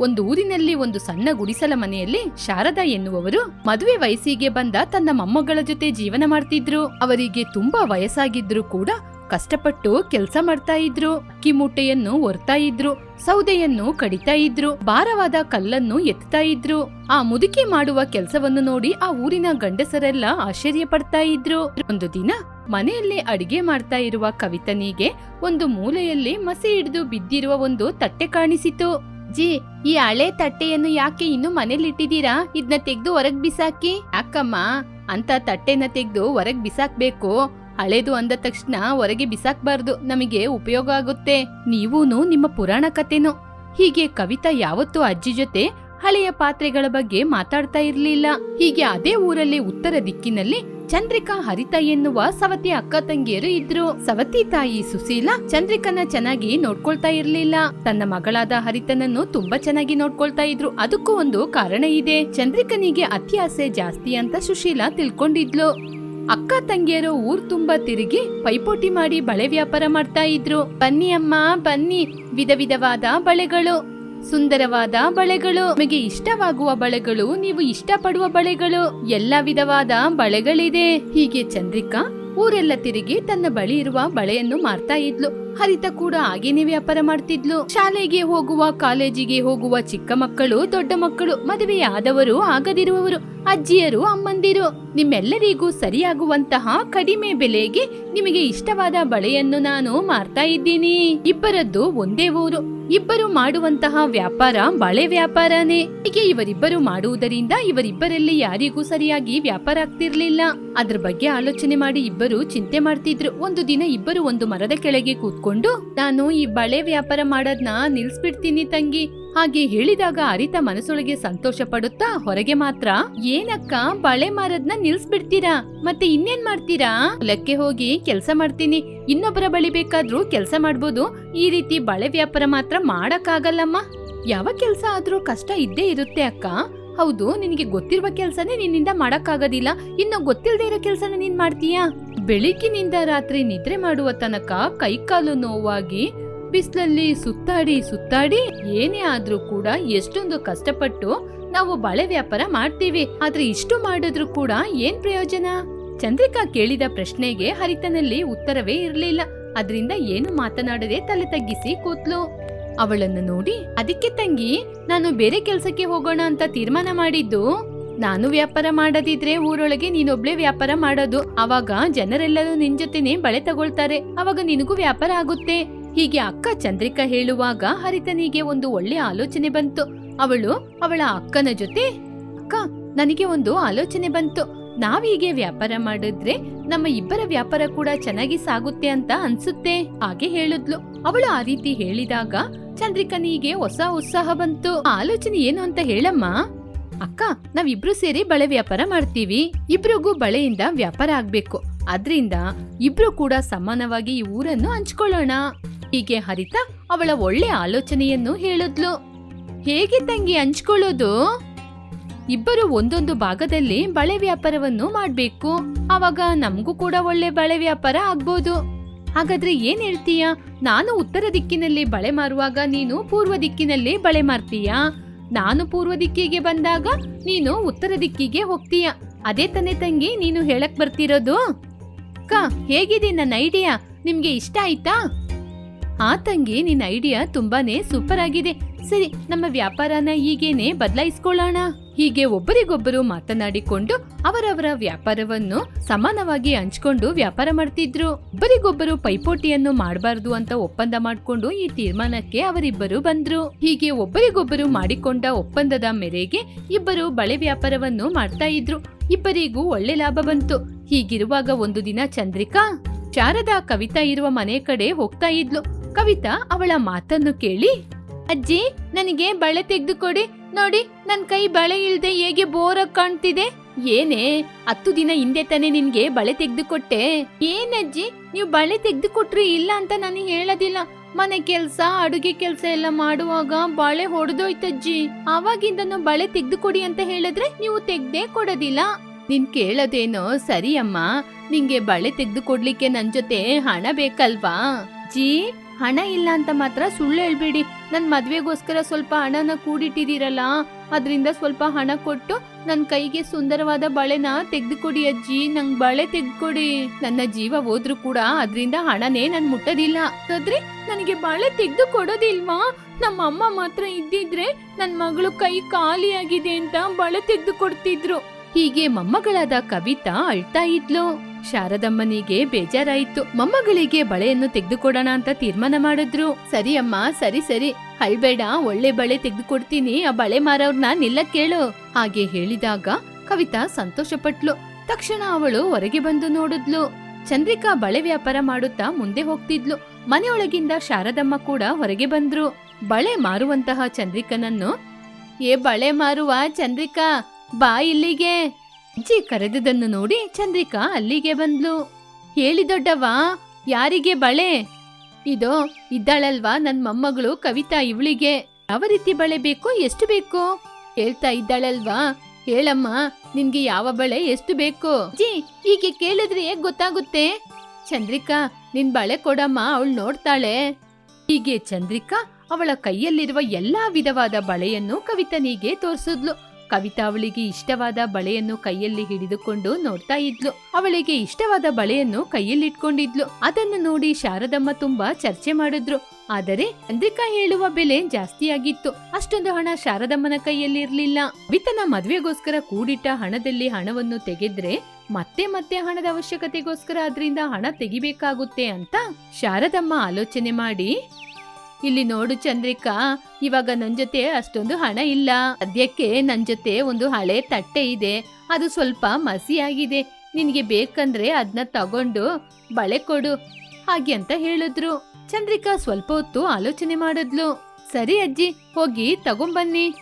ಒಂದು ಊರಿನಲ್ಲಿ ಒಂದು ಸಣ್ಣ ಗುಡಿಸಲ ಮನೆಯಲ್ಲಿ ಶಾರದಾ ಎನ್ನುವವರು ಮದುವೆ ವಯಸ್ಸಿಗೆ ಬಂದ ತನ್ನ ಮೊಮ್ಮಗಳ ಜೊತೆ ಜೀವನ ಮಾಡ್ತಿದ್ರು. ಅವರಿಗೆ ತುಂಬಾ ವಯಸ್ಸಾಗಿದ್ರು ಕೂಡ ಕಷ್ಟಪಟ್ಟು ಕೆಲಸ ಮಾಡ್ತಾ ಇದ್ರು. ಅಕ್ಕಿ ಮೂಟೆಯನ್ನು ಒರ್ತಾ ಇದ್ರು, ಸೌದೆಯನ್ನು ಕಡಿತಾ ಇದ್ರು, ಭಾರವಾದ ಕಲ್ಲನ್ನು ಎತ್ತಾ ಇದ್ರು. ಆ ಮುದುಕಿ ಮಾಡುವ ಕೆಲಸವನ್ನು ನೋಡಿ ಆ ಊರಿನ ಗಂಡಸರೆಲ್ಲ ಆಶ್ಚರ್ಯ ಪಡ್ತಾ ಇದ್ರು. ಒಂದು ದಿನ ಮನೆಯಲ್ಲಿ ಅಡಿಗೆ ಮಾಡ್ತಾ ಇರುವ ಕವಿತನಿಗೆ ಒಂದು ಮೂಲೆಯಲ್ಲಿ ಮಸಿ ಹಿಡಿದು ಬಿದ್ದಿರುವ ಒಂದು ತಟ್ಟೆ ಕಾಣಿಸಿತು. ಜಿ ಈ ಹಳೆ ತಟ್ಟೆಯನ್ನು ಯಾಕೆ ಇನ್ನು ಮನೇಲಿ ಇಟ್ಟಿದ್ದೀರಾ ಇದನ್ನ ತೆಗೆದು ಹೊರಗ್ ಬಿಸಾಕಿ. ಅಕ್ಕಮ್ಮ ಅಂತ ತಟ್ಟೆನ ತೆಗೆದು ಹೊರಗ್ ಬಿಸಾಕ್ಬೇಕು. ಹಳೇದು ಅಂದ ತಕ್ಷಣ ಹೊರಗೆ ಬಿಸಾಕ್ಬಾರ್ದು. ನಮಗೆ ಉಪಯೋಗ ಆಗುತ್ತೆ. ನೀವೂನು ನಿಮ್ಮ ಪುರಾಣ ಕಥೆನು. ಹೀಗೆ ಕವಿತಾ ಯಾವತ್ತೂ ಅಜ್ಜಿ ಜೊತೆ ಹಳೆಯ ಪಾತ್ರೆಗಳ ಬಗ್ಗೆ ಮಾತಾಡ್ತಾ ಇರ್ಲಿಲ್ಲ. ಹೀಗೆ ಅದೇ ಊರಲ್ಲಿ ಉತ್ತರ ದಿಕ್ಕಿನಲ್ಲಿ ಚಂದ್ರಿಕಾ ಹರಿತ ಎನ್ನುವ ಸವತಿ ಅಕ್ಕ ತಂಗಿಯರು ಇದ್ರು. ಸವತಿ ತಾಯಿ ಸುಶೀಲ ಚಂದ್ರಿಕನ ಚೆನ್ನಾಗಿ ನೋಡ್ಕೊಳ್ತಾ ಇರ್ಲಿಲ್ಲ. ತನ್ನ ಮಗಳಾದ ಹರಿತನನ್ನು ತುಂಬಾ ಚೆನ್ನಾಗಿ ನೋಡ್ಕೊಳ್ತಾ ಇದ್ರು. ಅದಕ್ಕೂ ಒಂದು ಕಾರಣ ಇದೆ. ಚಂದ್ರಿಕನಿಗೆ ಅತಿ ಆಸೆ ಜಾಸ್ತಿ ಅಂತ ಸುಶೀಲ ತಿಳ್ಕೊಂಡಿದ್ಲು. ಅಕ್ಕ ತಂಗಿಯರು ಊರ್ ತುಂಬಾ ತಿರುಗಿ ಪೈಪೋಟಿ ಮಾಡಿ ಬಳೆ ವ್ಯಾಪಾರ ಮಾಡ್ತಾ ಇದ್ರು. ಬನ್ನಿ ಅಮ್ಮ, ಬನ್ನಿ. ವಿಧ ವಿಧವಾದ ಬಳೆಗಳು. ಸುಂದರವಾದ ಬಳೆಗಳು. ನಿಮಗೆ ಇಷ್ಟವಾಗುವ ಬಳೆಗಳು, ನೀವು ಇಷ್ಟಪಡುವ ಬಳೆಗಳು, ಎಲ್ಲ ವಿಧವಾದ ಬಳೆಗಳಿದೆ. ಹೀಗೆ ಚಂದ್ರಿಕಾ ಊರೆಲ್ಲ ತಿರುಗಿ ತನ್ನ ಬಳಿ ಇರುವ ಬಳೆಯನ್ನು ಮಾರ್ತಾ ಇದ್ಲು. ಹರಿತ ಕೂಡ ಹಾಗೇನೆ ವ್ಯಾಪಾರ ಮಾಡ್ತಿದ್ಲು. ಶಾಲೆಗೆ ಹೋಗುವ, ಕಾಲೇಜಿಗೆ ಹೋಗುವ ಚಿಕ್ಕ ಮಕ್ಕಳು, ದೊಡ್ಡ ಮಕ್ಕಳು, ಮದುವೆಯಾದವರು ಆಗದಿರುವವರು, ಅಜ್ಜಿಯರು ಅಮ್ಮಂದಿರು. ನಿಮ್ಮೆಲ್ಲರಿಗೂ ಸರಿಯಾಗುವಂತಹ ಕಡಿಮೆ ಬೆಲೆಗೆ ನಿಮಗೆ ಇಷ್ಟವಾದ ಬಳೆಯನ್ನು ನಾನು ಮಾರ್ತಾ ಇದ್ದೀನಿ. ಇಬ್ಬರದ್ದು ಒಂದೇ ಊರು. ಇಬ್ಬರು ಮಾಡುವಂತಹ ವ್ಯಾಪಾರ ಬಳೆ ವ್ಯಾಪಾರನೇ. ಹೀಗೆ ಇವರಿಬ್ಬರು ಮಾಡುವುದರಿಂದ ಇವರಿಬ್ಬರಲ್ಲಿ ಯಾರಿಗೂ ಸರಿಯಾಗಿ ವ್ಯಾಪಾರ ಆಗ್ತಿರ್ಲಿಲ್ಲ. ಅದ್ರ ಬಗ್ಗೆ ಆಲೋಚನೆ ಮಾಡಿ ಇಬ್ಬರು ಚಿಂತೆ ಮಾಡ್ತಿದ್ರು. ಒಂದು ದಿನ ಇಬ್ಬರು ಒಂದು ಮರದ ಕೆಳಗೆ ಕೂತ್ಕೊಂಡು, ನಾನು ಈ ಬಳೆ ವ್ಯಾಪಾರ ಮಾಡೋದ್ನ ನಿಲ್ಸ್ಬಿಡ್ತೀನಿ ತಂಗಿ. ಹಾಗೆ ಹೇಳಿದಾಗ ಅರಿತ ಮನಸ್ಸೊಳಗೆ ಸಂತೋಷ ಪಡುತ್ತಾ ಹೊರಗೆ ಮಾತ್ರ, ಏನಕ್ಕ, ಬಳೆ ಮಾರದ್ನ ನಿಲ್ಸ್ಬಿಡ್ತೀರಾ? ಮತ್ತೆ ಇನ್ನೇನ್ ಮಾಡ್ತೀರಾ? ಹೊಲಕ್ಕೆ ಹೋಗಿ ಕೆಲಸ ಮಾಡ್ತೀನಿ. ಇನ್ನೊಬ್ಬರ ಬಳಿ ಬೇಕಾದ್ರೂ ಕೆಲ್ಸ ಮಾಡ್ಬೋದು. ಈ ರೀತಿ ಬಳೆ ವ್ಯಾಪಾರ ಮಾತ್ರ ಮಾಡಕ್ಕಾಗಲ್ಲಮ್ಮ. ಯಾವ ಕೆಲಸ ಆದ್ರೂ ಕಷ್ಟ ಇದ್ದೇ ಇರುತ್ತೆ ಅಕ್ಕ. ಹೌದು, ನಿನಗೆ ಗೊತ್ತಿರುವ ಕೆಲಸನೇ ನಿನ್ನಿಂದ ಮಾಡಕ್ಕಾಗೋದಿಲ್ಲ. ಇನ್ನು ಗೊತ್ತಿಲ್ಲದೆ ಇರೋ ಕೆಲಸನ ನೀನ್ ಮಾಡ್ತೀಯಾ? ಬೆಳಿಗ್ಗಿನಿಂದ ರಾತ್ರಿ ನಿದ್ರೆ ಮಾಡುವ ತನಕ ಕೈಕಾಲು ನೋವಾಗಿ ಬಿಸಿಲಲ್ಲಿ ಸುತ್ತಾಡಿ ಸುತ್ತಾಡಿ ಏನೇ ಆದ್ರೂ ಕೂಡ ಎಷ್ಟೊಂದು ಕಷ್ಟಪಟ್ಟು ನಾವು ಬಳೆ ವ್ಯಾಪಾರ ಮಾಡ್ತೀವಿ. ಆದ್ರೆ ಇಷ್ಟು ಮಾಡಿದ್ರು ಕೂಡ ಏನ್ ಪ್ರಯೋಜನ? ಚಂದ್ರಿಕಾ ಕೇಳಿದ ಪ್ರಶ್ನೆಗೆ ಹರಿತನಲ್ಲಿ ಉತ್ತರವೇ ಇರಲಿಲ್ಲ. ಅದರಿಂದ ಏನು ಮಾತನಾಡದೆ ತಲೆ ತಗ್ಗಿಸಿ ಕೂತ್ಲು. ಅವಳನ್ನು ನೋಡಿ, ಅದಕ್ಕೆ ತಂಗಿ, ನಾನು ಬೇರೆ ಕೆಲಸಕ್ಕೆ ಹೋಗೋಣ ಅಂತ ತೀರ್ಮಾನ ಮಾಡಿದ್ದು. ನಾನು ವ್ಯಾಪಾರ ಮಾಡದಿದ್ರೆ ಊರೊಳಗೆ ನೀನೊಬ್ಳೆ ವ್ಯಾಪಾರ ಮಾಡೋದು. ಅವಾಗ ಜನರೆಲ್ಲರೂ ನಿನ್ ಜೊತೆನೆ ಬಳೆ ತಗೊಳ್ತಾರೆ. ಅವಾಗ ನಿನಗೂ ವ್ಯಾಪಾರ ಆಗುತ್ತೆ. ಹೀಗೆ ಅಕ್ಕ ಚಂದ್ರಿಕಾ ಹೇಳುವಾಗ ಹರಿತನಿಗೆ ಒಂದು ಒಳ್ಳೆ ಆಲೋಚನೆ ಬಂತು. ಅವಳು ಅವಳ ಅಕ್ಕನ ಜೊತೆ, ಅಕ್ಕ, ನನಗೆ ಒಂದು ಆಲೋಚನೆ ಬಂತು. ನಾವೀಗೆ ವ್ಯಾಪಾರ ಮಾಡಿದ್ರೆ ನಮ್ಮ ಇಬ್ಬರ ವ್ಯಾಪಾರ ಕೂಡ ಚೆನ್ನಾಗಿ ಸಾಗುತ್ತೆ ಅಂತ ಅನ್ಸುತ್ತೆ, ಹಾಗೆ ಹೇಳಿದ್ಲು. ಅವಳು ಆ ರೀತಿ ಹೇಳಿದಾಗ ಚಂದ್ರಿಕನಿಗೆ ಹೊಸ ಉತ್ಸಾಹ ಬಂತು. ಆಲೋಚನೆ ಏನು ಅಂತ ಹೇಳಮ್ಮ. ಅಕ್ಕ, ನಾವಿಬ್ರು ಸೇರಿ ಬಳೆ ವ್ಯಾಪಾರ ಮಾಡ್ತೀವಿ. ಇಬ್ರಿಗೂ ಬಳೆಯಿಂದ ವ್ಯಾಪಾರ ಆಗ್ಬೇಕು. ಅದ್ರಿಂದ ಇಬ್ರು ಕೂಡ ಸಮಾನವಾಗಿ ಈ ಊರನ್ನು ಹಂಚ್ಕೊಳ್ಳೋಣ. ಹೀಗೆ ಹರಿತ ಅವಳ ಒಳ್ಳೆ ಆಲೋಚನೆಯನ್ನು ಹೇಳಿದ್ಲು. ಹೇಗೆ ತಂಗಿ ಹಂಚ್ಕೊಳ್ಳೋದು? ಇಬ್ಬರು ಒಂದೊಂದು ಭಾಗದಲ್ಲಿ ಬಳೆ ವ್ಯಾಪಾರವನ್ನು ಮಾಡ್ಬೇಕು. ಅವಾಗ ನಮಗೂ ಕೂಡ ಒಳ್ಳೆ ಬಳೆ ವ್ಯಾಪಾರ ಆಗ್ಬೋದು. ಹಾಗಾದ್ರೆ ಏನ್ ಹೇಳ್ತೀಯ? ನಾನು ಉತ್ತರ ದಿಕ್ಕಿನಲ್ಲಿ ಬಳೆ ಮಾರುವಾಗ ನೀನು ಪೂರ್ವ ದಿಕ್ಕಿನಲ್ಲಿ ಬಳೆ ಮಾರ್ತೀಯಾ? ನಾನು ಪೂರ್ವ ದಿಕ್ಕಿಗೆ ಬಂದಾಗ ನೀನು ಉತ್ತರ ದಿಕ್ಕಿಗೆ ಹೋಗ್ತೀಯ? ಅದೇ ತಾನೇ ತಂಗಿ, ನೀನು ಹೇಳಕ್ ಬರ್ತಿರೋದು? ಕ, ಹೇಗಿದೆ ನನ್ನ ಐಡಿಯಾ ನಿಮ್ಗೆ ಇಷ್ಟ ಆಯ್ತಾ? ಆ ತಂಗಿ ನಿನ್ನ ಐಡಿಯಾ ತುಂಬಾನೇ ಸೂಪರ್ ಆಗಿದೆ. ಸರಿ, ನಮ್ಮ ವ್ಯಾಪಾರನ ಈಗೇನೆ ಬದಲಾಯಿಸ್ಕೊಳ್ಳೋಣ. ಹೀಗೆ ಒಬ್ಬರಿಗೊಬ್ಬರು ಮಾತನಾಡಿಕೊಂಡು ಅವರವರ ವ್ಯಾಪಾರವನ್ನು ಸಮಾನವಾಗಿ ಹಂಚ್ಕೊಂಡು ವ್ಯಾಪಾರ ಮಾಡ್ತಿದ್ರು. ಒಬ್ಬರಿಗೊಬ್ಬರು ಪೈಪೋಟಿಯನ್ನು ಮಾಡಬಾರ್ದು ಅಂತ ಒಪ್ಪಂದ ಮಾಡಿಕೊಂಡು ಈ ತೀರ್ಮಾನಕ್ಕೆ ಅವರಿಬ್ಬರು ಬಂದ್ರು. ಹೀಗೆ ಒಬ್ಬರಿಗೊಬ್ಬರು ಮಾಡಿಕೊಂಡ ಒಪ್ಪಂದದ ಮೇರೆಗೆ ಇಬ್ಬರು ಬಳೆ ವ್ಯಾಪಾರವನ್ನು ಮಾಡ್ತಾ ಇದ್ರು. ಇಬ್ಬರಿಗೂ ಒಳ್ಳೆ ಲಾಭ ಬಂತು. ಹೀಗಿರುವಾಗ ಒಂದು ದಿನ ಚಂದ್ರಿಕಾ, ಶಾರದಾ, ಕವಿತಾ ಇರುವ ಮನೆ ಕಡೆ ಹೋಗ್ತಾ ಇದ್ಲು. ಕವಿತಾ ಅವಳ ಮಾತನ್ನು ಕೇಳಿ, ಅಜ್ಜಿ, ನನಗೆ ಬಳೆ ತೆಗೆದು ಕೊಡಿ ನೋಡಿ, ನನ್ ಕೈ ಬಳೆ ಇಲ್ದೆ ಹೇಗೆ ಬೋರ ಕಾಣ್ತಿದೆ? ಏನೇ, ಹತ್ತು ದಿನ ಹಿಂದೆ ತಾನೇ ನಿನ್ಗೆ ಬಳೆ ತೆಗೆದು ಕೊಟ್ಟೆ ಏನಜ್ಜಿ ನೀವು ಬಳೆ ತೆಗೆದು ಕೊಟ್ರಿ ಇಲ್ಲ ಅಂತ ನಾನು ಹೇಳೋದಿಲ್ಲ. ಮನೆ ಕೆಲ್ಸ, ಅಡುಗೆ ಕೆಲ್ಸ ಎಲ್ಲ ಮಾಡುವಾಗ ಬಳೆ ಹೊಡೆದೋಯ್ತಜ್ಜಿ. ಆವಾಗಿಂದನು ಬಳೆ ತೆಗೆದು ಕೊಡಿ ಅಂತ ಹೇಳಿದ್ರೆ ನೀವು ತೆಗ್ದೇ ಕೊಡೋದಿಲ್ಲ. ನಿನ್ ಕೇಳೋದೇನೋ ಸರಿ ಅಮ್ಮ ನಿಂಗೆ ಬಳೆ ತೆಗೆದು ಕೊಡ್ಲಿಕ್ಕೆ ನನ್ ಜೊತೆ ಹಣ ಬೇಕಲ್ವಾ? ಜಿ ಹಣ ಇಲ್ಲ ಅಂತ ಮಾತ್ರ ಸುಳ್ಳು ಹೇಳ್ಬೇಡಿ. ನನ್ನ ಮದ್ವೆಗೋಸ್ಕರ ಸ್ವಲ್ಪ ಹಣನ ಕೂಡಿಟ್ಟಿದ್ದೀರಲ್ಲ, ಅದರಿಂದ ಸ್ವಲ್ಪ ಹಣ ಕೊಟ್ಟು ನನ್ನ ಕೈಗೆ ಸುಂದರವಾದ ಬಳೆನ ತೆಗೆದುಕೊಡಿ ಅಜ್ಜಿ. ನಂಗ್ ಬಳೆ ತೆಗೆದುಕೊಡಿ. ನನ್ನ ಜೀವ ಹೋದ್ರು ಕೂಡ ಅದರಿಂದ ಹಣನೇ ನನ್ ಮುಟ್ಟದಿಲ್ಲ. ಆದ್ರೆ ನನಗೆ ಬಳೆ ತೆಗೆದು ಕೊಡೋದಿಲ್ವಾ ನಮ್ಮ ಅಮ್ಮ ಮಾತ್ರ ಇದ್ದಿದ್ರೆ ನನ್ನ ಮಗಳು ಕೈ ಖಾಲಿಯಾಗಿದೆ ಅಂತ ಬಳೆ ತೆಗೆದು ಕೊಡ್ತಿದ್ರು ಹೀಗೆ ಮೊಮ್ಮಗಳಾದ ಕವಿತಾ ಅಳ್ತಾ ಇದ್ಲು. ಶಾರದಮ್ಮನಿಗೆ ಬೇಜಾರಾಯಿತು. ಮೊಮ್ಮಗಳಿಗೆ ಬಳೆಯನ್ನು ತೆಗೆದುಕೊಡೋಣ ಅಂತ ತೀರ್ಮಾನ ಮಾಡಿದ್ರು. ಸರಿ ಅಮ್ಮ, ಸರಿ ಸರಿ. ಅಳ್ಬೇಡ ಒಳ್ಳೆ ಬಳೆ ತೆಗೆದುಕೊಡ್ತೀನಿ. ಆ ಬಳೆ ಮಾರವ್ರನ್ನ ನಿಲ್ಲ ಕೇಳು. ಹಾಗೆ ಹೇಳಿದಾಗ ಕವಿತಾ ಸಂತೋಷಪಟ್ಲು. ತಕ್ಷಣ ಅವಳು ಹೊರಗೆ ಬಂದು ನೋಡಿದ್ಲು. ಚಂದ್ರಿಕಾ ಬಳೆ ವ್ಯಾಪಾರ ಮಾಡುತ್ತಾ ಮುಂದೆ ಹೋಗ್ತಿದ್ಲು. ಮನೆಯೊಳಗಿಂದ ಶಾರದಮ್ಮ ಕೂಡ ಹೊರಗೆ ಬಂದ್ರು. ಬಳೆ ಮಾರುವಂತಹ ಚಂದ್ರಿಕನನ್ನು, ಏ ಬಳೆ ಮಾರುವ ಚಂದ್ರಿಕಾ, ಬಾ ಇಲ್ಲಿಗೆ. ಅಜ್ಜಿ ಕರೆದುದನ್ನು ನೋಡಿ ಚಂದ್ರಿಕಾ ಅಲ್ಲಿಗೆ ಬಂದ್ಲು. ಹೇಳಿ ದೊಡ್ಡವ್ವ, ಯಾರಿಗೆ ಬಳೆ? ಇದೋ, ಇದ್ದಾಳಲ್ವಾ ನನ್ ಮೊಮ್ಮಗಳು ಕವಿತಾ ಇವಳಿಗೆ. ಯಾವ ರೀತಿ ಬಳೆ ಬೇಕು, ಎಷ್ಟು ಬೇಕು? ಹೇಳ್ತಾ ಇದ್ದಾಳಲ್ವಾ? ಹೇಳಮ್ಮ, ನಿನ್ಗೆ ಯಾವ ಬಳೆ ಎಷ್ಟು ಬೇಕು? ಜಿ ಹೀಗೆ ಕೇಳಿದ್ರೆ ಗೊತ್ತಾಗುತ್ತೆ? ಚಂದ್ರಿಕಾ, ನಿನ್ ಬಳೆ ಕೊಡಮ್ಮ, ಅವಳು ನೋಡ್ತಾಳೆ. ಹೀಗೆ ಚಂದ್ರಿಕಾ ಅವಳ ಕೈಯಲ್ಲಿರುವ ಎಲ್ಲಾ ವಿಧವಾದ ಬಳೆಯನ್ನು ಕವಿತನಿಗೆ ತೋರಿಸಿದ್ಲು. ಕವಿತಾ ಅವಳಿಗೆ ಇಷ್ಟವಾದ ಬಳೆಯನ್ನು ಕೈಯಲ್ಲಿ ಹಿಡಿದುಕೊಂಡು ನೋಡ್ತಾ ಇದ್ಲು. ಅವಳಿಗೆ ಇಷ್ಟವಾದ ಬಳೆಯನ್ನು ಕೈಯಲ್ಲಿಟ್ಕೊಂಡಿದ್ಲು ಅದನ್ನು ನೋಡಿ ಶಾರದಮ್ಮ ತುಂಬಾ ಚರ್ಚೆ ಮಾಡಿದ್ರು. ಆದರೆ ಚಂದ್ರಿಕಾ ಹೇಳುವ ಬೆಲೆ ಜಾಸ್ತಿಯಾಗಿತ್ತು. ಅಷ್ಟೊಂದು ಹಣ ಶಾರದಮ್ಮನ ಕೈಯಲ್ಲಿ ಇರ್ಲಿಲ್ಲ. ವಿತನ ಮದ್ವೆಗೋಸ್ಕರ ಕೂಡಿಟ್ಟ ಹಣದಲ್ಲಿ ಹಣವನ್ನು ತೆಗೆದ್ರೆ ಮತ್ತೆ ಮತ್ತೆ ಹಣದ ಅವಶ್ಯಕತೆಗೋಸ್ಕರ ಅದರಿಂದ ಹಣ ತೆಗಿಬೇಕಾಗುತ್ತೆ ಅಂತ ಶಾರದಮ್ಮ ಆಲೋಚನೆ ಮಾಡಿ ಇಲ್ಲಿ ನೋಡು ಚಂದ್ರಿಕಾ, ಇವಾಗ ನನ್ ಜೊತೆ ಅಷ್ಟೊಂದು ಹಣ ಇಲ್ಲ. ಸದ್ಯಕ್ಕೆ ನನ್ ಜೊತೆ ಒಂದು ಹಳೆ ತಟ್ಟೆ ಇದೆ. ಅದು ಸ್ವಲ್ಪ ಮಸಿಯಾಗಿದೆ ನಿನ್ಗೆ ಬೇಕಂದ್ರೆ ಅದನ್ನ ತಗೊಂಡು ಬಳೆ ಕೊಡು. ಹಾಗೆ ಅಂತ ಹೇಳಿದ್ರು. ಚಂದ್ರಿಕಾ ಸ್ವಲ್ಪ ಹೊತ್ತು ಆಲೋಚನೆ ಮಾಡಿದ್ಲು. ಸರಿ ಅಜ್ಜಿ, ಹೋಗಿ ತಗೊಂಬನ್ನಿ.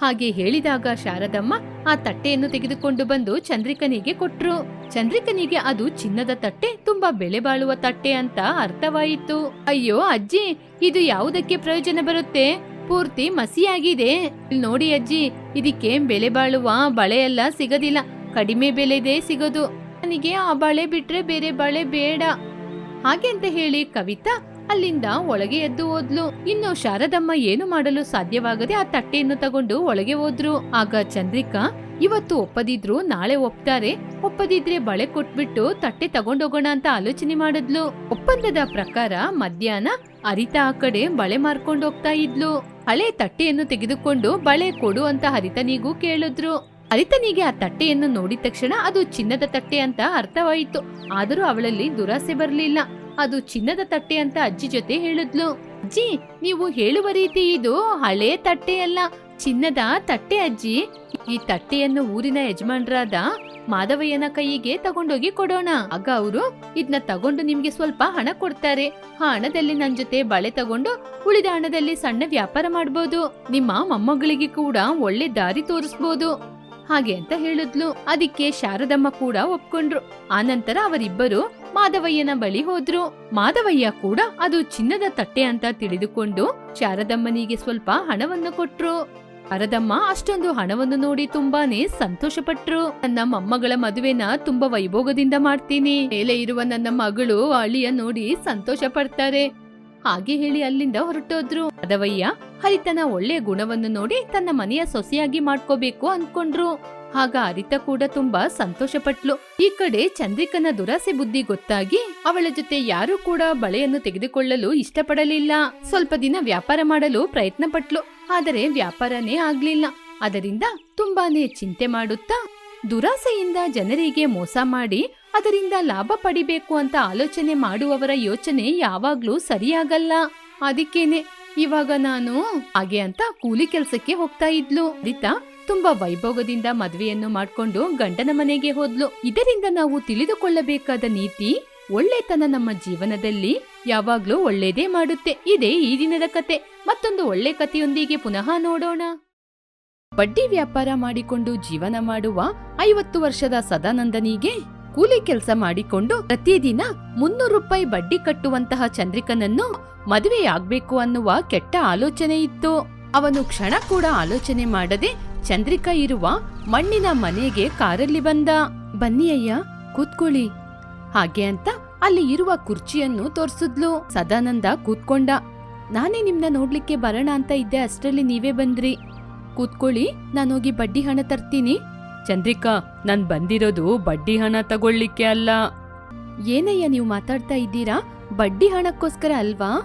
ಹಾಗೆ ಹೇಳಿದಾಗ ಶಾರದಮ್ಮ ಆ ತಟ್ಟೆಯನ್ನು ತೆಗೆದುಕೊಂಡು ಬಂದು ಚಂದ್ರಿಕನಿಗೆ ಕೊಟ್ರು. ಚಂದ್ರಿಕನಿಗೆ ಅದು ಚಿನ್ನದ ತಟ್ಟೆ, ತುಂಬಾ ಬೆಲೆ ಬಾಳುವ ತಟ್ಟೆ ಅಂತ ಅರ್ಥವಾಯಿತು. ಅಯ್ಯೋ ಅಜ್ಜಿ, ಇದು ಯಾವುದಕ್ಕೆ ಪ್ರಯೋಜನ ಬರುತ್ತೆ? ಪೂರ್ತಿ ಮಸಿಯಾಗಿದೆ. ನೋಡಿ ಅಜ್ಜಿ ಇದಕ್ಕೆ ಬೆಲೆ ಬಾಳುವ? ಬಳೆ ಎಲ್ಲ ಸಿಗದಿಲ್ಲ. ಕಡಿಮೆ ಬೆಲೆದೇ ಸಿಗೋದು. ನನಗೆ ಆ ಬಳೆ ಬಿಟ್ರೆ ಬೇರೆ ಬಳೆ ಬೇಡ. ಹಾಗೆ ಅಂತ ಹೇಳಿ ಕವಿತಾ ಅಲ್ಲಿಂದ ಒಳಗೆ ಎದ್ದು ಹೋದ್ಲು. ಇನ್ನು ಶಾರದಮ್ಮ ಏನು ಮಾಡಲು ಸಾಧ್ಯವಾಗದೆ ಆ ತಟ್ಟೆಯನ್ನು ತಗೊಂಡು ಒಳಗೆ ಹೋದ್ರು. ಆಗ ಚಂದ್ರಿಕಾ, ಇವತ್ತು ಒಪ್ಪದಿದ್ರು ನಾಳೆ ಒಪ್ತಾರೆ. ಒಪ್ಪದಿದ್ರೆ ಬಳೆ ಕೊಟ್ಬಿಟ್ಟು ತಟ್ಟೆ ತಗೊಂಡೋಗೋಣ ಅಂತ ಆಲೋಚನೆ ಮಾಡಿದ್ಲು. ಒಪ್ಪಂದದ ಪ್ರಕಾರ ಮಧ್ಯಾಹ್ನ ಹರಿತಾ ಆ ಕಡೆ ಬಳೆ ಮಾರ್ಕೊಂಡು ಹೋಗ್ತಾ ಇದ್ಲು. ಹಳೆ ತಟ್ಟೆಯನ್ನು ತೆಗೆದುಕೊಂಡು ಬಳೆ ಕೊಡು ಅಂತ ಹರಿತನಿಗೂ ಕೇಳಿದ್ರು. ಹರಿತನಿಗೆ ಆ ತಟ್ಟೆಯನ್ನು ನೋಡಿದ ತಕ್ಷಣ ಅದು ಚಿನ್ನದ ತಟ್ಟೆ ಅಂತ ಅರ್ಥವಾಯಿತು. ಆದರೂ ಅವಳಲ್ಲಿ ದುರಾಸೆ ಬರಲಿಲ್ಲ. ಅದು ಚಿನ್ನದ ತಟ್ಟೆ ಅಂತ ಅಜ್ಜಿ ಜೊತೆ ಹೇಳಿದ್ಲು. ಅಜ್ಜಿ, ನೀವು ಹೇಳುವ ರೀತಿ ಇದು ಹಳೆ ತಟ್ಟೆಯಲ್ಲ ಚಿನ್ನದ ತಟ್ಟೆ ಅಜ್ಜಿ. ಈ ತಟ್ಟೆಯನ್ನು ಊರಿನ ಯಜಮಾನರಾದ ಮಾಧವಯ್ಯನ ಕೈಗೆ ತಗೊಂಡೋಗಿ ಕೊಡೋಣ. ಆಗ ಅವರು ಇದನ್ನ ತಗೊಂಡು ನಿಮ್ಗೆ ಸ್ವಲ್ಪ ಹಣ ಕೊಡ್ತಾರೆ. ಆ ಹಣದಲ್ಲಿ ನನ್ ಜೊತೆ ಬಳೆ ತಗೊಂಡು ಉಳಿದ ಹಣದಲ್ಲಿ ಸಣ್ಣ ವ್ಯಾಪಾರ ಮಾಡಬಹುದು ನಿಮ್ಮ ಮೊಮ್ಮಗಳಿಗೆ ಕೂಡ ಒಳ್ಳೆ ದಾರಿ ತೋರಿಸ್ಬೋದು. ಹಾಗೆ ಅಂತ ಹೇಳಿದ್ಲು. ಅದಕ್ಕೆ ಶಾರದಮ್ಮ ಕೂಡ ಒಪ್ಕೊಂಡ್ರು. ಆನಂತರ ಅವರಿಬ್ಬರು ಮಾಧವಯ್ಯನ ಬಳಿ ಹೋದ್ರು. ಮಾಧವಯ್ಯ ಕೂಡ ಅದು ಚಿನ್ನದ ತಟ್ಟೆ ಅಂತ ತಿಳಿದುಕೊಂಡು ಶಾರದಮ್ಮನಿಗೆ ಸ್ವಲ್ಪ ಹಣವನ್ನು ಕೊಟ್ರು. ಶಾರದಮ್ಮ ಅಷ್ಟೊಂದು ಹಣವನ್ನು ನೋಡಿ ತುಂಬಾನೇ ಸಂತೋಷಪಟ್ರು. ನನ್ನ ಮೊಮ್ಮಗಳ ಮದುವೆನ ತುಂಬಾ ವೈಭೋಗದಿಂದ ಮಾಡ್ತೀನಿ. ಮೇಲೆ ಇರುವ ನನ್ನ ಮಗಳು ಅಳಿಯ ನೋಡಿ ಸಂತೋಷ ಪಡ್ತಾರೆ ಹಾಗೆ ಹೇಳಿ ಅಲ್ಲಿಂದ ಹೊರಟೋದ್ರು. ಮಾಧವಯ್ಯ ಹರಿತನ ಒಳ್ಳೆಯ ಗುಣವನ್ನು ನೋಡಿ ತನ್ನ ಮನೆಯ ಸೊಸೆಯಾಗಿ ಮಾಡ್ಕೋಬೇಕು ಅನ್ಕೊಂಡ್ರು. ಆಗ ಹರಿತ ಕೂಡ ತುಂಬಾ ಸಂತೋಷಪಟ್ಲು. ಈ ಕಡೆ ಚಂದ್ರಿಕನ ದುರಾಸೆ ಬುದ್ಧಿ ಗೊತ್ತಾಗಿ ಅವಳ ಜೊತೆ ಯಾರೂ ಕೂಡ ಬಳೆಯನ್ನು ತೆಗೆದುಕೊಳ್ಳಲು ಇಷ್ಟಪಡಲಿಲ್ಲ. ಸ್ವಲ್ಪ ದಿನ ವ್ಯಾಪಾರ ಮಾಡಲು ಪ್ರಯತ್ನ ಪಟ್ಲು ಆದರೆ ವ್ಯಾಪಾರನೇ ಆಗ್ಲಿಲ್ಲ. ಅದರಿಂದ ತುಂಬಾನೇ ಚಿಂತೆ ಮಾಡುತ್ತಾ, ದುರಾಸೆಯಿಂದ ಜನರಿಗೆ ಮೋಸ ಮಾಡಿ ಅದರಿಂದ ಲಾಭ ಪಡಿಬೇಕು ಅಂತ ಆಲೋಚನೆ ಮಾಡುವವರ ಯೋಚನೆ ಯಾವಾಗ್ಲೂ ಸರಿಯಾಗಲ್ಲ. ಅದಕ್ಕೇನೆ ಇವಾಗ ನಾನು ಹಾಗೆ ಅಂತ ಕೂಲಿ ಕೆಲ್ಸಕ್ಕೆ ಹೋಗ್ತಾ ಇದ್ಲು. ರೀತಾ ತುಂಬಾ ವೈಭೋಗದಿಂದ ಮದ್ವೆಯನ್ನು ಮಾಡ್ಕೊಂಡು ಗಂಡನ ಮನೆಗೆ ಹೋದ್ಲು. ಇದರಿಂದ ನಾವು ತಿಳಿದುಕೊಳ್ಳಬೇಕಾದ ನೀತಿ, ಒಳ್ಳೆತನ ನಮ್ಮ ಜೀವನದಲ್ಲಿ ಯಾವಾಗ್ಲೂ ಒಳ್ಳೇದೇ ಮಾಡುತ್ತೆ. ಇದೇ ಈ ದಿನದ ಕತೆ. ಮತ್ತೊಂದು ಒಳ್ಳೆ ಕಥೆಯೊಂದಿಗೆ ಪುನಃ ನೋಡೋಣ. ಬಡ್ಡಿ ವ್ಯಾಪಾರ ಮಾಡಿಕೊಂಡು ಜೀವನ ಮಾಡುವ ಐವತ್ತು ವರ್ಷದ ಸದಾನಂದನಿಗೆ ಕೂಲಿ ಕೆಲಸ ಮಾಡಿಕೊಂಡು ಪ್ರತಿದಿನ ಮುನ್ನೂರು ರೂಪಾಯಿ ಬಡ್ಡಿ ಕಟ್ಟುವಂತಹ ಚಂದ್ರಿಕನನ್ನು ಮದುವೆಯಾಗ್ಬೇಕು ಅನ್ನುವ ಕೆಟ್ಟ ಆಲೋಚನೆ ಇತ್ತು. ಅವನು ಕ್ಷಣ ಕೂಡ ಆಲೋಚನೆ ಮಾಡದೆ ಚಂದ್ರಿಕಾ ಇರುವ ಮಣ್ಣಿನ ಮನೆಗೆ ಕಾರಲ್ಲಿ ಬಂದ. ಬನ್ನಿ ಅಯ್ಯ, ಕೂತ್ಕೊಳ್ಳಿ. ಹಾಗೆ ಅಂತ ಅಲ್ಲಿ ಇರುವ ಕುರ್ಚಿಯನ್ನು ತೋರ್ಸಿದ್ಲು. ಸದಾನಂದ ಕೂತ್ಕೊಂಡ. ನಾನೇ ನಿಮ್ನ ನೋಡ್ಲಿಕ್ಕೆ ಬರೋಣ ಅಂತ ಇದ್ದೆ, ಅಷ್ಟರಲ್ಲಿ ನೀವೇ ಬಂದ್ರಿ. ಕೂತ್ಕೊಳ್ಳಿ, ನಾನೋಗಿ ಬಡ್ಡಿ ಹಣ ತರ್ತೀನಿ. ಚಂದ್ರಿಕಾ ನಾನ್ ಬಂದಿರೋದು ಬಡ್ಡಿ ಹಣ ತಗೊಳ್ಳಿಕ್ಕೆ ಅಲ್ಲ. ಏನಯ್ಯ ನೀವು ಮಾತಾಡ್ತಾ ಇದ್ದೀರಾ? ಬಡ್ಡಿ ಹಣಕ್ಕೋಸ್ಕರ ಅಲ್ವಾ?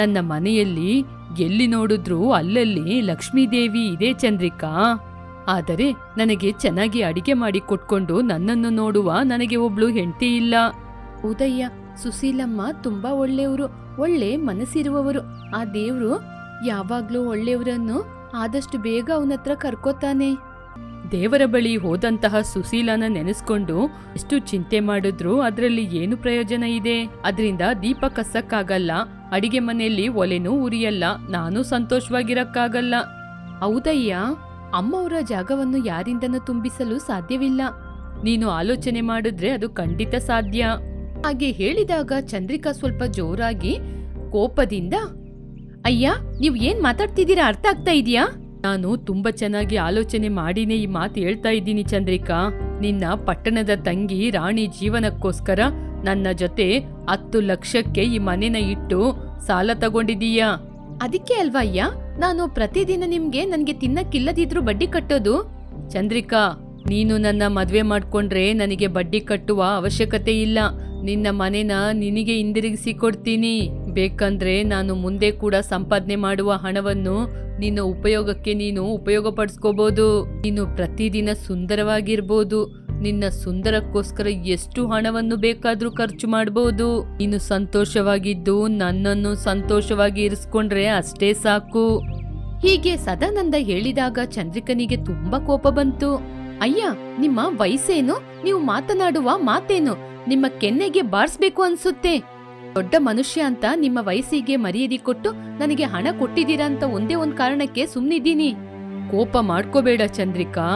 ನನ್ನ ಮನೆಯಲ್ಲಿ ಎಲ್ಲಿ ನೋಡಿದ್ರೂ ಅಲ್ಲಲ್ಲಿ ಲಕ್ಷ್ಮೀದೇವಿ ಇದೆ ಚಂದ್ರಿಕಾ. ಆದರೆ ನನಗೆ ಚೆನ್ನಾಗಿ ಅಡಿಗೆ ಮಾಡಿ ಕೊಟ್ಕೊಂಡು ನನ್ನನ್ನು ನೋಡುವ ನನಗೆ ಒಬ್ಳು ಹೆಂಡತಿ ಇಲ್ಲ. ಉದಯ್ಯ ಸುಶೀಲಮ್ಮ ತುಂಬಾ ಒಳ್ಳೆಯವರು ಒಳ್ಳೆ ಮನಸ್ಸಿರುವವರು. ಆ ದೇವ್ರು ಯಾವಾಗ್ಲೂ ಒಳ್ಳೆಯವರನ್ನು ಆದಷ್ಟು ಬೇಗ ಅವನತ್ರ ಕರ್ಕೋತಾನೆ. ದೇವರ ಬಳಿ ಹೋದಂತಹ ಸುಶೀಲನ ನೆನೆಸ್ಕೊಂಡು ಎಷ್ಟು ಚಿಂತೆ ಮಾಡಿದ್ರು ಅದರಲ್ಲಿ ಏನು ಪ್ರಯೋಜನ ಇದೆ? ಅದರಿಂದ ದೀಪ ಕಸಕ್ಕಾಗಲ್ಲ ಅಡಿಗೆ ಮನೆಯಲ್ಲಿ ಒಲೆನೂ ಉರಿಯಲ್ಲ. ನಾನು ಸಂತೋಷವಾಗಿರಕ್ಕಾಗಲ್ಲ. ಹೌದಯ್ಯ. ಅಮ್ಮವರ ಜಾಗವನ್ನು ಯಾರಿಂದನೂ ತುಂಬಿಸಲು ಸಾಧ್ಯವಿಲ್ಲ. ನೀನು ಆಲೋಚನೆ ಮಾಡಿದ್ರೆ ಅದು ಖಂಡಿತ ಸಾಧ್ಯ. ಹಾಗೆ ಹೇಳಿದಾಗ ಚಂದ್ರಿಕಾ ಸ್ವಲ್ಪ ಜೋರಾಗಿ ಕೋಪದಿಂದ, ಅಯ್ಯ, ನೀವು ಏನ್ ಮಾತಾಡ್ತಿದ್ದೀರಾ? ಅರ್ಥ ಆಗ್ತಾ ಇದೆಯಾ? ನಾನು ತುಂಬಾ ಚೆನ್ನಾಗಿ ಆಲೋಚನೆ ಮಾಡಿನೇ ಈ ಮಾತು ಹೇಳ್ತಾ ಇದ್ದೀನಿ ಚಂದ್ರಿಕಾ. ನಿನ್ನ ಪಟ್ಟಣದ ತಂಗಿ ರಾಣಿ ಜೀವನಕ್ಕೋಸ್ಕರ ನನ್ನ ಜೊತೆ ಹತ್ತು ಲಕ್ಷಕ್ಕೆ ಈ ಮನೆನ ಇಟ್ಟು ಸಾಲ ತಗೊಂಡಿದೀಯಾ? ಅದಕ್ಕೆ ಅಲ್ವಾ ಅಯ್ಯ? ನಾನು ಪ್ರತಿದಿನ ನಿಮ್ಗೆ ನನ್ಗೆ ತಿನ್ನಕ್ಕಿಲ್ಲದಿದ್ರು ಬಡ್ಡಿ ಕಟ್ಟೋದು. ಚಂದ್ರಿಕಾ ನೀನು ನನ್ನ ಮದ್ವೆ ಮಾಡ್ಕೊಂಡ್ರೆ ನನಗೆ ಬಡ್ಡಿ ಕಟ್ಟುವ ಅವಶ್ಯಕತೆ ಇಲ್ಲ. ನಿನ್ನ ಮನೆನ ನಿನಗೆ ಹಿಂದಿರುಗಿಸಿ ಕೊಡ್ತೀನಿ. ಬೇಕಂದ್ರೆ ನಾನು ಮುಂದೆ ಕೂಡ ಸಂಪಾದನೆ ಮಾಡುವ ಹಣವನ್ನು ನಿನ್ನ ಉಪಯೋಗಕ್ಕೆ ನೀನು ಉಪಯೋಗ ಪಡಿಸ್ಕೋಬಹುದು ನೀನು ಪ್ರತಿದಿನ ಸುಂದರವಾಗಿರ್ಬೋದು. ನಿನ್ನ ಸುಂದರಕ್ಕೋಸ್ಕರ ಎಷ್ಟು ಹಣವನ್ನು ಬೇಕಾದ್ರೂ ಖರ್ಚು ಮಾಡಬಹುದು ನೀನು ಸಂತೋಷವಾಗಿದ್ದು ನನ್ನನ್ನು ಸಂತೋಷವಾಗಿ ಇರಿಸ್ಕೊಂಡ್ರೆ ಅಷ್ಟೇ ಸಾಕು. ಹೀಗೆ ಸದಾನಂದ ಹೇಳಿದಾಗ ಚಂದ್ರಿಕನಿಗೆ ತುಂಬಾ ಕೋಪ ಬಂತು. ಅಯ್ಯ, ನಿಮ್ಮ ವಯಸ್ಸೇನು? ನೀವು ಮಾತನಾಡುವ ಮಾತೇನು? ನಿಮ್ಮ ಕೆನ್ನೆಗೆ ಬಾರಿಸ್ಬೇಕು ಅನ್ಸುತ್ತೆ. ದೊಡ್ಡ ಮನುಷ್ಯ ಅಂತ ನಿಮ್ಮ ವಯಸ್ಸಿಗೆ ಮರ್ಯಾದೆ ಕೊಟ್ಟು ನನಗೆ ಹಣ ಕೊಟ್ಟಿದ್ದೀರಾ ಅಂತ ಒಂದೇ ಒಂದ್ ಕಾರಣಕ್ಕೆ ಸುಮ್ನಿದ್ದೀನಿ. ಕೋಪ ಮಾಡ್ಕೋಬೇಡ ಚಂದ್ರಿಕಾ.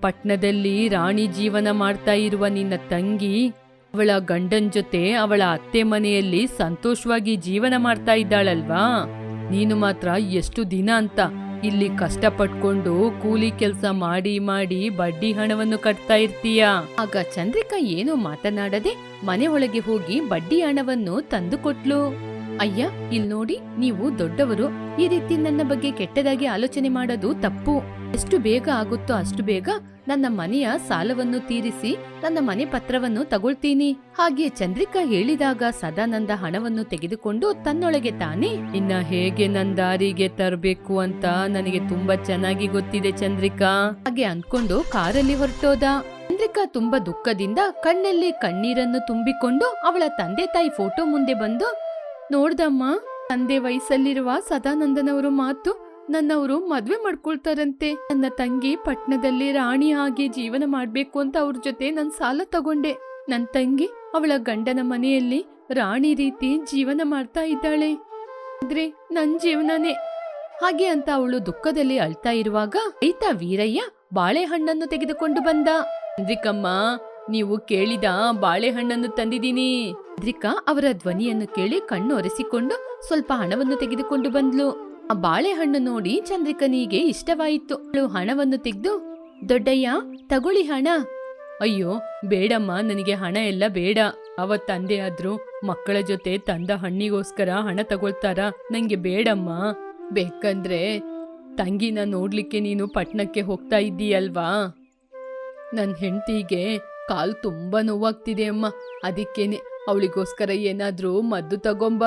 ಪಟ್ನದಲ್ಲಿ ರಾಣಿ ಜೀವನ ಮಾಡ್ತಾ ಇರುವ ನಿನ್ನ ತಂಗಿ, ಅವಳ ಗಂಡನ್ ಜೊತೆ ಅವಳ ಅತ್ತೆ ಮನೆಯಲ್ಲಿ ಸಂತೋಷವಾಗಿ ಜೀವನ ಮಾಡ್ತಾ ಇದ್ದಾಳಲ್ವಾ? ನೀನು ಮಾತ್ರ ಎಷ್ಟು ದಿನ ಅಂತ ಇಲ್ಲಿ ಕಷ್ಟಪಟ್ಕೊಂಡು ಕೂಲಿ ಕೆಲಸ ಮಾಡಿ ಮಾಡಿ ಬಡ್ಡಿ ಹಣವನ್ನು ಕಟ್ತಾ ಇರ್ತೀಯ? ಆಗ ಚಂದ್ರಿಕಾ ಏನು ಮಾತನಾಡದೆ ಮನೆ ಒಳಗೆ ಹೋಗಿ ಬಡ್ಡಿ ಹಣವನ್ನು ತಂದು ಕೊಟ್ಲು. ಅಯ್ಯ ಇಲ್ ನೋಡಿ ನೀವು ದೊಡ್ಡವರು ಈ ರೀತಿ ನನ್ನ ಬಗ್ಗೆ ಕೆಟ್ಟದಾಗಿ ಆಲೋಚನೆ ಮಾಡೋದು ತಪ್ಪು. ಎಷ್ಟು ಬೇಗ ಆಗುತ್ತೋ ಅಷ್ಟು ಬೇಗ ನನ್ನ ಮನೆಯ ಸಾಲವನ್ನು ತೀರಿಸಿ ನನ್ನ ಮನೆ ಪತ್ರವನ್ನು ತಗೊಳ್ತೀನಿ. ಹಾಗೆ ಚಂದ್ರಿಕಾ ಹೇಳಿದಾಗ ಸದಾನಂದ ಹಣವನ್ನು ತೆಗೆದುಕೊಂಡು ತನ್ನೊಳಗೆ ತಾನೇ ಇನ್ನ ಹೇಗೆ ನನ್ ದಾರಿಗೆ ತರಬೇಕು ಅಂತ ನನಗೆ ತುಂಬಾ ಚೆನ್ನಾಗಿ ಗೊತ್ತಿದೆ ಚಂದ್ರಿಕಾ, ಹಾಗೆ ಅನ್ಕೊಂಡು ಕಾರಲ್ಲಿ ಹೊರಟೋದ. ಚಂದ್ರಿಕಾ ತುಂಬಾ ದುಃಖದಿಂದ ಕಣ್ಣಲ್ಲಿ ಕಣ್ಣೀರನ್ನು ತುಂಬಿಕೊಂಡು ಅವಳ ತಂದೆ ತಾಯಿ ಫೋಟೋ ಮುಂದೆ ಬಂದು, ನೋಡ್ದಮ್ಮ, ತಂದೆ ವಯಸ್ಸಲ್ಲಿರುವ ಸದಾನಂದನವರು ಮಾತು ನನ್ನವರು ಮದ್ವೆ ಮಾಡ್ಕೊಳ್ತಾರಂತೆ. ನನ್ನ ತಂಗಿ ಪಟ್ನದಲ್ಲಿ ರಾಣಿ ಹಾಗೆ ಜೀವನ ಮಾಡ್ಬೇಕು ಅಂತ ಅವ್ರ ಜೊತೆ ನನ್ ಸಾಲ ತಗೊಂಡೆ. ನನ್ ತಂಗಿ ಅವಳ ಗಂಡನ ಮನೆಯಲ್ಲಿ ರಾಣಿ ರೀತಿ ಜೀವನ ಮಾಡ್ತಾ ಇದ್ದಾಳೆ. ಆದ್ರೆ ನನ್ ಜೀವನನೇ. ಹಾಗೆ ಅಂತ ಅವಳು ದುಃಖದಲ್ಲಿ ಅಳ್ತಾ ಇರುವಾಗ ರೈತ ವೀರಯ್ಯ ಬಾಳೆಹಣ್ಣನ್ನು ತೆಗೆದುಕೊಂಡು ಬಂದ. ಚಂದ್ರಿಕಮ್ಮ ನೀವು ಕೇಳಿದ ಬಾಳೆಹಣ್ಣನ್ನು ತಂದಿದ್ದೀನಿ. ಚಂದ್ರಿಕಾ ಅವರ ಧ್ವನಿಯನ್ನು ಕೇಳಿ ಕಣ್ಣು ಒರೆಸಿಕೊಂಡು ಸ್ವಲ್ಪ ಹಣವನ್ನು ತೆಗೆದುಕೊಂಡು ಬಂದ್ಲು. ಆ ಬಾಳೆಹಣ್ಣು ನೋಡಿ ಚಂದ್ರಿಕನಿಗೆ ಇಷ್ಟವಾಯಿತು. ಅವಳು ಹಣವನ್ನು ತೆಗೆದು, ದೊಡ್ಡಯ್ಯ, ತಗೊಳ್ಳಿ ಹಣ. ಅಯ್ಯೋ, ಬೇಡಮ್ಮ, ನನಗೆ ಹಣ ಎಲ್ಲ ಬೇಡ. ಅವ ತಂದೆ ಆದ್ರು ಮಕ್ಕಳ ಜೊತೆ ತಂದ ಹಣ್ಣಿಗೋಸ್ಕರ ಹಣ ತಗೊಳ್ತಾರ? ನಂಗೆ ಬೇಡಮ್ಮ. ಬೇಕಂದ್ರೆ ತಂಗಿನ ನೋಡ್ಲಿಕ್ಕೆ ನೀನು ಪಟ್ಣಕ್ಕೆ ಹೋಗ್ತಾ ಇದ್ದೀಯಲ್ವಾ? ನನ್ನ ಹೆಂಡತಿಗೆ ಕಾಲು ತುಂಬಾ ನೋವಾಗ್ತಿದೆ ಅಮ್ಮ. ಅದಕ್ಕೇನೆ ಅವಳಿಗೋಸ್ಕರ ಏನಾದ್ರೂ ಮದ್ದು ತಗೊಂಬ.